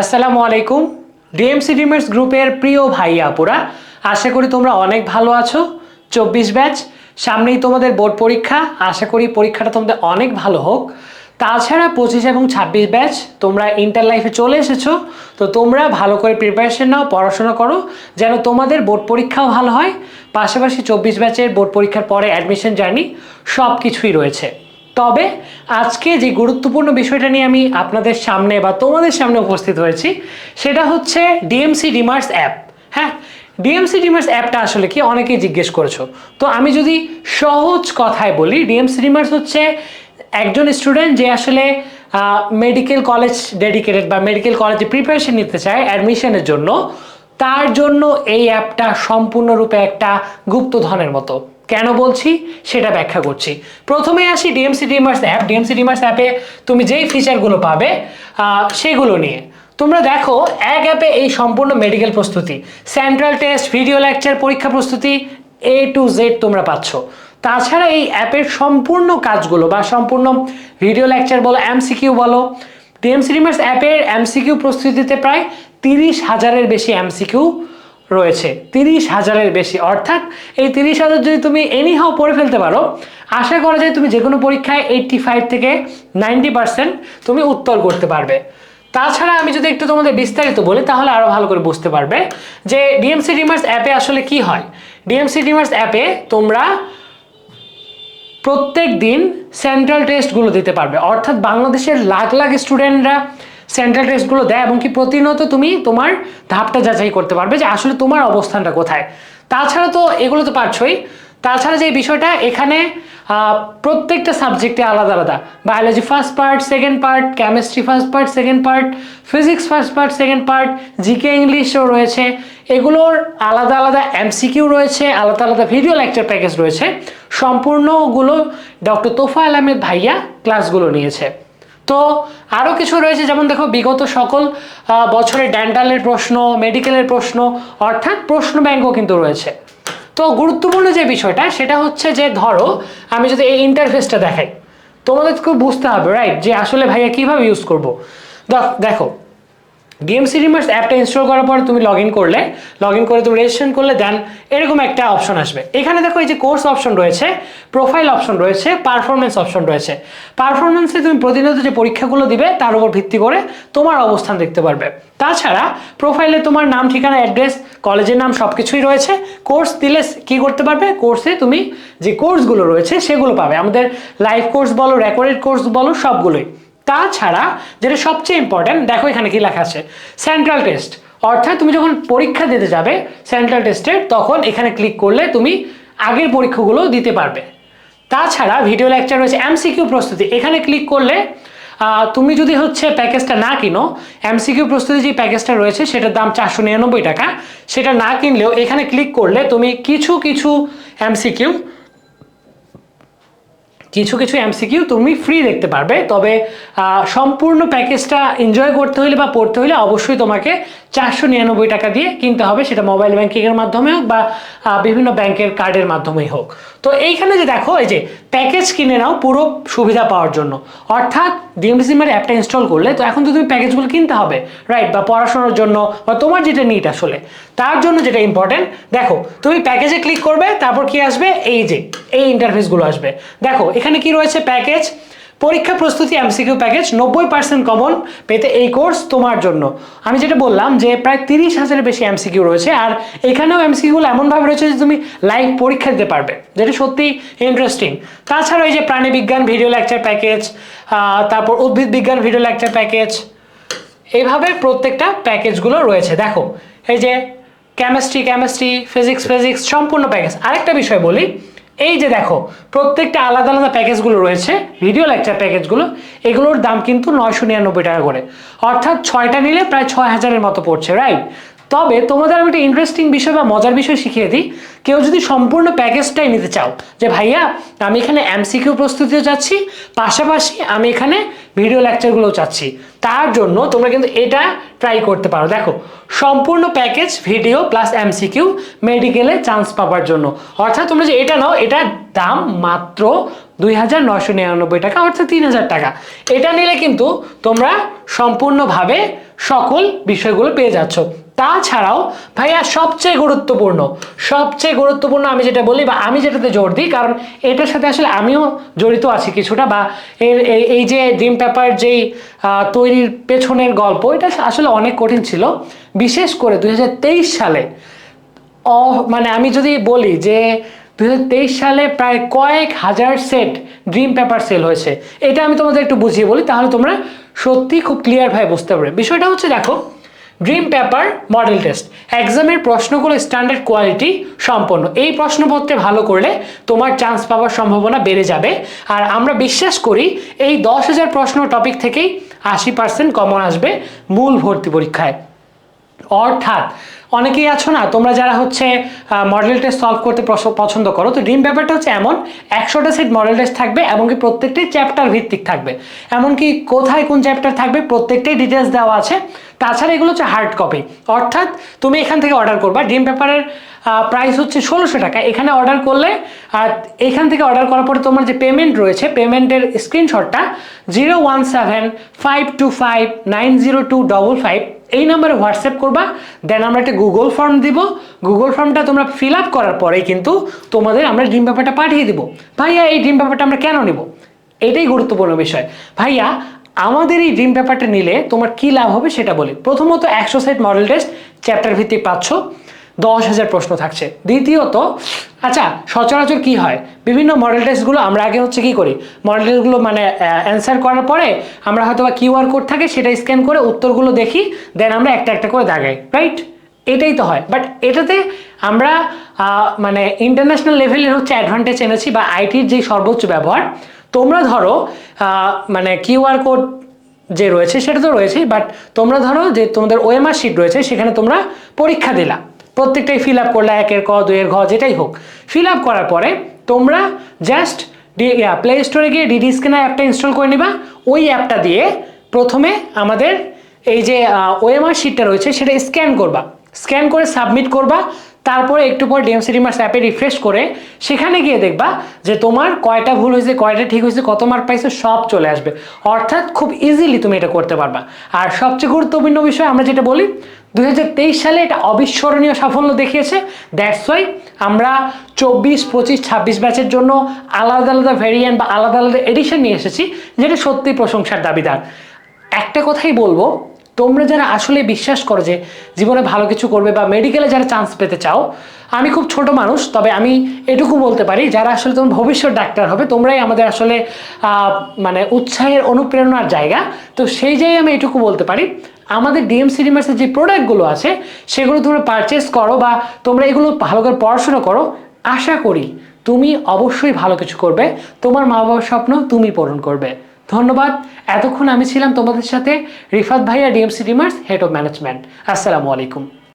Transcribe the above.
আসসালামু আলাইকুম। ডিএমসি ডিমার্স গ্রুপের প্রিয় ভাই আপুরা, আশা করি তোমরা অনেক ভালো আছো। চব্বিশ ব্যাচ, সামনেই তোমাদের বোর্ড পরীক্ষা, আশা করি পরীক্ষাটা তোমাদের অনেক ভালো হোক। তাছাড়া পঁচিশ এবং ছাব্বিশ ব্যাচ, তোমরা ইন্টার লাইফে চলে এসেছ, তো তোমরা ভালো করে প্রিপারেশন নাও, পড়াশোনা করো, যেন তোমাদের বোর্ড পরীক্ষাও ভালো হয়। পাশাপাশি চব্বিশ ব্যাচের বোর্ড পরীক্ষার পরে অ্যাডমিশন জার্নি সব কিছুই রয়েছে। তবে আজকে যে গুরুত্বপূর্ণ বিষয়টা নিয়ে আমি আপনাদের সামনে বা তোমাদের সামনে উপস্থিত হয়েছি, সেটা হচ্ছে ডিএমসি ডিমার্স অ্যাপ হ্যাঁ ডিএমসি ডিমার্স অ্যাপটা আসলে কি অনেকেই জিজ্ঞেস করেছ। তো আমি যদি সহজ কথায় বলি ডিএমসি ডিমার্স হচ্ছে একজন স্টুডেন্ট যে আসলে মেডিকেল কলেজ ডেডিকেটেড বা মেডিকেল কলেজে প্রিপারেশন নিতে চায় অ্যাডমিশনের জন্য। তার জন্য এই অ্যাপটা সম্পূর্ণরূপে একটা গুপ্তধনের মতো। কেন বলছি? সেটা ব্যাখ্যা করছি। প্রথমে আসি DMC Dimers app DMC Dimers অ্যাপে তুমি যেই ফিচারগুলো পাবে সেগুলো নিয়ে। তোমরা দেখো, এক অ্যাপে এই সম্পূর্ণ মেডিকেল প্রস্তুতি। সেন্ট্রাল টেস্ট ভিডিও লেকচার পরীক্ষা প্রস্তুতি এ টু জেড তোমরা পাচ্ছ। তাছাড়া এই অ্যাপের সম্পূর্ণ কাজগুলো বা সম্পূর্ণ ভিডিও লেকচার বলো এমসিকিউ বলো ডিএমসি ডিমার্স অ্যাপের এমসিকিউ প্রস্তুতিতে প্রায় তিরিশ হাজারের বেশি এমসিকিউ রয়েছে। তিরিশ হাজারের বেশি। অর্থাৎ এই তিরিশ হাজার যদি তুমি এনিহাও পড়ে ফেলতে পারো, আশা করা যায় তুমি যে কোনো পরীক্ষায় এইট্টি ফাইভ থেকে নাইনটি পার্সেন্ট তুমি উত্তর করতে পারবে। তাছাড়া আমি যদি একটু তোমাদের বিস্তারিত বলি, তাহলে আরও ভালো করে বুঝতে পারবে যে ডিএমসি ডিমার্স অ্যাপে আসলে কি হয়? ডিএমসি ডিমার্স অ্যাপে তোমরা প্রত্যেক দিন সেন্ট্রাল টেস্টগুলো দিতে পারবে। অর্থাৎ বাংলাদেশের লাখ লাখ স্টুডেন্টরা সেন্ট্রাল টেস্টগুলো দেয় এবং কি প্রতিনিয়ত তুমি তোমার ধাপটা যাচাই করতে পারবে যে আসলে তোমার অবস্থানটা কোথায়। তাছাড়া তো এগুলো তো পারছই। তাছাড়া যে বিষয়টা, এখানে প্রত্যেকটা সাবজেক্টে আলাদা আলাদা। Biology first part second part chemistry first part second part physics first part second part GK ইংলিশও রয়েছে। এগুলোর আলাদা আলাদা এমসিকিউ রয়েছে, আলাদা আলাদা ভিডিও লেকচার প্যাকেজ রয়েছে। সম্পূর্ণগুলো ডক্টর তোফায়েল আহমেদ ভাইয়া ক্লাসগুলো নিয়েছে। তো আরও কিছু রয়েছে, যেমন দেখো বিগত সকল বছরে ডেন্টালের প্রশ্ন, মেডিকেলের প্রশ্ন, অর্থাৎ প্রশ্ন ব্যাঙ্কও কিন্তু রয়েছে। তো গুরুত্বপূর্ণ যে বিষয়টা, সেটা হচ্ছে যে ধরো, আমি যদি এই ইন্টারফেসটা দেখাই তোমাদেরকে বুঝতে হবে রাইট যে আসলে ভাইয়া কীভাবে ইউজ করব? দেখ- দেখো ডিএমসি রিমার্স অ্যাপটা ইনস্টল করার পর তুমি লগ করলে লগ করে তুমি রেজিস্ট্রেশন করলে দেন এরকম একটা অপশন আসবে। এখানে দেখো এই যে কোর্স অপশন রয়েছে প্রোফাইল অপশন রয়েছে পারফরমেন্স অপশন রয়েছে। পারফরমেন্সে তুমি প্রতিনিয়ত যে পরীক্ষাগুলো দিবে, তার উপর ভিত্তি করে তোমার অবস্থান দেখতে পারবে। তাছাড়া প্রোফাইলে তোমার নাম, ঠিকানা অ্যাড্রেস কলেজের নাম সব কিছুই রয়েছে। কোর্স দিলে কি করতে পারবে? কোর্সে তুমি যে কোর্সগুলো রয়েছে, সেগুলো পাবে। আমাদের লাইভ কোর্স বলো রেকর্ডেড কোর্স বলো, সবগুলোই। তাছাড়া যেটা সবচেয়ে ইম্পর্ট্যান্ট দেখো এখানে কি লেখা আছে সেন্ট্রাল টেস্ট অর্থাৎ তুমি যখন পরীক্ষা দিতে যাবে সেন্ট্রাল টেস্টের তখন এখানে ক্লিক করলে তুমি আগের পরীক্ষাগুলো দিতে পারবে। তাছাড়া ভিডিও লেকচার রয়েছে এমসিকিউ প্রস্তুতি। এখানে ক্লিক করলে তুমি যদি হচ্ছে প্যাকেজটা না কিনো এমসিকিউ প্রস্তুতি যে প্যাকেজটা রয়েছে, সেটার দাম চারশো নিরানব্বই টাকা। সেটা না কিনলেও এখানে ক্লিক করলে তুমি কিছু কিছু এমসিকিউ কিছু কিছু এমসিকিউ তুমি ফ্রি দেখতে পারবে। তবে সম্পূর্ণ প্যাকেজটা এনজয় করতে হলে বা পড়তে হলে অবশ্যই তোমাকে চারশো নিরানব্বই টাকা দিয়ে কিনতে হবে, সেটা মোবাইল ব্যাংকিংয়ের মাধ্যমে হোক বা বিভিন্ন ব্যাংকের কার্ডের মাধ্যমেই হোক। তো এইখানে যে দেখো, এই যে প্যাকেজ কিনে নাও পুরো সুবিধা পাওয়ার জন্য। অর্থাৎ ডিএমসিমের অ্যাপটা ইনস্টল করলে তো এখন তো তুমি প্যাকেজগুলো কিনতে হবে রাইট বা পড়াশোনার জন্য বা তোমার যেটা নিট আসলে। তার জন্য যেটা ইম্পর্টেন্ট দেখো, তুমি প্যাকেজে ক্লিক করবে, তারপর কি আসবে? এই যে, এই ইন্টারফেসগুলো আসবে। দেখো, এখানে কি রয়েছে প্যাকেজ পরীক্ষা প্রস্তুতি এমসিকিউ প্যাকেজ নব্বই পার্সেন্ট কমন পেতে এই কোর্স তোমার জন্য। আমি যেটা বললাম যে প্রায় তিরিশ হাজারের বেশি এমসিকিউ রয়েছে আর এখানেও এমসিকিউগুলো এমনভাবে রয়েছে যে তুমি লাইভ পরীক্ষা দিতে পারবে, যেটা সত্যি ইন্টারেস্টিং তাছাড়া এই যে প্রাণীবিজ্ঞান ভিডিও লেকচার প্যাকেজ তারপর উদ্ভিদ বিজ্ঞান ভিডিও লেকচার প্যাকেজ এইভাবে প্রত্যেকটা প্যাকেজগুলো রয়েছে। দেখো, এই যে কেমিস্ট্রি কেমিস্ট্রি ফিজিক্স ফিজিক্স সম্পূর্ণ প্যাকেজ আরেকটা বিষয় বলি এই যে দেখো, প্রত্যেকটা আলাদা আলাদা প্যাকেজগুলো রয়েছে ভিডিও লেকচার প্যাকেজগুলো, এগুলোর দাম কিন্তু নয়শো নিরানব্বই টাকা করে। অর্থাৎ ছয়টা নিলে প্রায় ছয় হাজারের মতো পড়ছে রাইট তবে তোমাদের আমি একটা ইন্টারেস্টিং বিষয় বা মজার বিষয় শিখিয়ে দিই। কেউ যদি সম্পূর্ণ প্যাকেজটাই নিতে চাও, যে ভাইয়া, আমি এখানে এমসিকিউ প্রস্তুতিও চাচ্ছি, পাশাপাশি আমি এখানে ভিডিও লেকচারগুলোও চাচ্ছি। তার জন্য তোমরা কিন্তু এটা ট্রাই করতে পারো। দেখো, সম্পূর্ণ প্যাকেজ ভিডিও প্লাস এমসিকিউ মেডিকেলে চান্স পাওয়ার জন্য। অর্থাৎ তোমরা যে এটা নাও এটার দাম মাত্র দুই হাজার নশো নিরানব্বই টাকা, অর্থাৎ তিন হাজার টাকা। এটা নিলে কিন্তু তোমরা সম্পূর্ণভাবে সকল বিষয়গুলো পেয়ে যাচ্ছ। তাছাড়াও, ভাইয়া সবচেয়ে গুরুত্বপূর্ণ সবচেয়ে গুরুত্বপূর্ণ আমি যেটা বলি বা আমি যেটাতে জোর দিই, কারণ এটার সাথে আসলে আমিও জড়িত আছি কিছুটা বা এর এই- যে ড্রিম পেপার যেই তৈরির পেছনের গল্প, এটা আসলে অনেক কঠিন ছিল। বিশেষ করে দুই হাজার তেইশ সালে, অ মানে আমি যদি বলি যে দু হাজার তেইশ সালে প্রায় কয়েক হাজার সেট ড্রিম পেপার সেল হয়েছে, এটা আমি তোমাদের একটু বুঝিয়ে বলি, তাহলে তোমরা সত্যি খুব ক্লিয়ারভাবে বুঝতে পারবে। বিষয়টা হচ্ছে, দেখো ড্রিম পেপার মডেল টেস্ট এক্সামের প্রশ্নগুলো স্ট্যান্ডার্ড কোয়ালিটি সম্পন্ন। এই প্রশ্নপত্রে ভালো করলে তোমার চান্স পাওয়ার সম্ভাবনা বেড়ে যাবে। আর আমরা বিশ্বাস করি এই দশ হাজার প্রশ্ন টপিক থেকেই আশি পার্সেন্ট কমন আসবে মূল ভর্তি পরীক্ষায়। অর্থাৎ অনেকেই আছো না, তোমরা যারা হচ্ছে মডেল টেস্ট সলভ করতে পছ- পছন্দ করো, তো ড্রিম ব্যাপারটা হচ্ছে এমন, একশোটা সেট মডেল টেস্ট থাকবে, এমনকি প্রত্যেকটাই চ্যাপ্টার ভিত্তিক থাকবে। এমনকি কোথায় কোন চ্যাপ্টার থাকবে প্রত্যেকটাই ডিটেলস দেওয়া আছে, তাছাড়া এগুলো হচ্ছে হার্ড কপি অর্থাৎ তুমি এখান থেকে অর্ডার করবা ড্রিম পেপারের প্রাইস হচ্ছে ষোলোশো টাকা, এখানে অর্ডার করলে, আর এখান থেকে অর্ডার করার পরে তোমার যে পেমেন্ট রয়েছে পেমেন্টের স্ক্রিনশটটা zero one seven five two five nine zero two double five এই নাম্বারে হোয়াটসঅ্যাপ করবা দেন আমরা একটা গুগল ফর্ম দিব। গুগল ফর্মটা তোমরা ফিল আপ করার পরেই কিন্তু তোমাদের আমরা ড্রিম পেপারটা পাঠিয়ে দিব। ভাইয়া, এই ড্রিম পেপারটা আমরা কেন নেব? এটাই গুরুত্বপূর্ণ বিষয়। ভাইয়া, আমাদের এই ড্রিম পেপারটা নিলে তোমার কি লাভ হবে সেটা বলি। প্রথমত একশো সাইট মডেল টেস্ট চ্যাপ্টার ভিত্তিক পাচ্ছ দশ হাজার প্রশ্ন থাকছে। দ্বিতীয়ত আচ্ছা সচরাচর কি হয়? বিভিন্ন মডেল টেস্টগুলো আমরা আগে হচ্ছে কি করি? মডেল টেস্টগুলো মানে অ্যান্সার করার পরে আমরা হয়তো বা কিউআর কোড থাকে, সেটা স্ক্যান করে উত্তরগুলো দেখি দেন আমরা একটা একটা করে দাগাই রাইট এটাই তো হয়। বাট এটাতে আমরা মানে ইন্টারন্যাশনাল লেভেলের হচ্ছে অ্যাডভান্টেজ এনেছি বা আইটির যে সর্বোচ্চ ব্যবহার। তোমরা ধরো মানে কিউআর কোড যে রয়েছে, সেটা তো রয়েছে বাট তোমরা ধরো যে তোমাদের ওএমআর শিট রয়েছে, সেখানে তোমরা পরীক্ষা দিলা। প্রত্যেকটাই ফিল আপ করলে একের ক, দুইয়ের ঘ, যেটাই হোক ফিল আপ করার পরে তোমরা জাস্ট প্লে স্টোরে গিয়ে ডিডি স্ক্যানার অ্যাপটা ইনস্টল করে নিবা। ওই অ্যাপটা দিয়ে প্রথমে আমাদের এই যে ওএমআর শিটটা রয়েছে, সেটা স্ক্যান করবা। স্ক্যান করে সাবমিট করবা। তারপরে একটু পর ডিএমসি রিমার্স অ্যাপে রিফ্রেশ করে সেখানে গিয়ে দেখবা যে তোমার কয়টা ভুল হয়েছে, কয়টা ঠিক হয়েছে, কত মার্ক পাইছে, সব চলে আসবে। অর্থাৎ খুব ইজিলি তুমি এটা করতে পারবা। আর সবচেয়ে গুরুত্বপূর্ণ বিষয় আমরা যেটা বলি দুই হাজার তেইশ সালে এটা অবিস্মরণীয় সাফল্য দেখিয়েছে। দ্যাটস ওয়াই আমরা চব্বিশ, পঁচিশ, ছাব্বিশ ব্যাচের জন্য আলাদা আলাদা ভেরিয়েন্ট বা আলাদা আলাদা এডিশন নিয়ে এসেছি, যেটা সত্যি প্রশংসার দাবিদার। একটা কথাই বলব, তোমরা যারা আসলে বিশ্বাস করো যে জীবনে ভালো কিছু করবে বা মেডিকেলে যারা চান্স পেতে চাও, আমি খুব ছোট মানুষ, তবে আমি এটুকু বলতে পারি, যারা আসলে তোমার ভবিষ্যৎ ডাক্তার হবে, তোমরাই আমাদের আসলে মানে উৎসাহের অনুপ্রেরণার জায়গা। তো সেই জায়গায় আমি এটুকু বলতে পারি আমাদের ডিএম সিনেমার্সের যে প্রোডাক্টগুলো আছে, সেগুলো তোমরা পারচেস করো বা তোমরা এগুলো ভালো করে পড়াশোনা করো, আশা করি তুমি অবশ্যই ভালো কিছু করবে। তোমার মা বাবার স্বপ্ন তুমি পূরণ করবে। ধন্যবাদ। এতক্ষণ আমি ছিলাম তোমাদের সাথে রিফাত ভাইয়া ডিএমসি ডিমার্স হেড অফ ম্যানেজমেন্ট আসসালামু আলাইকুম।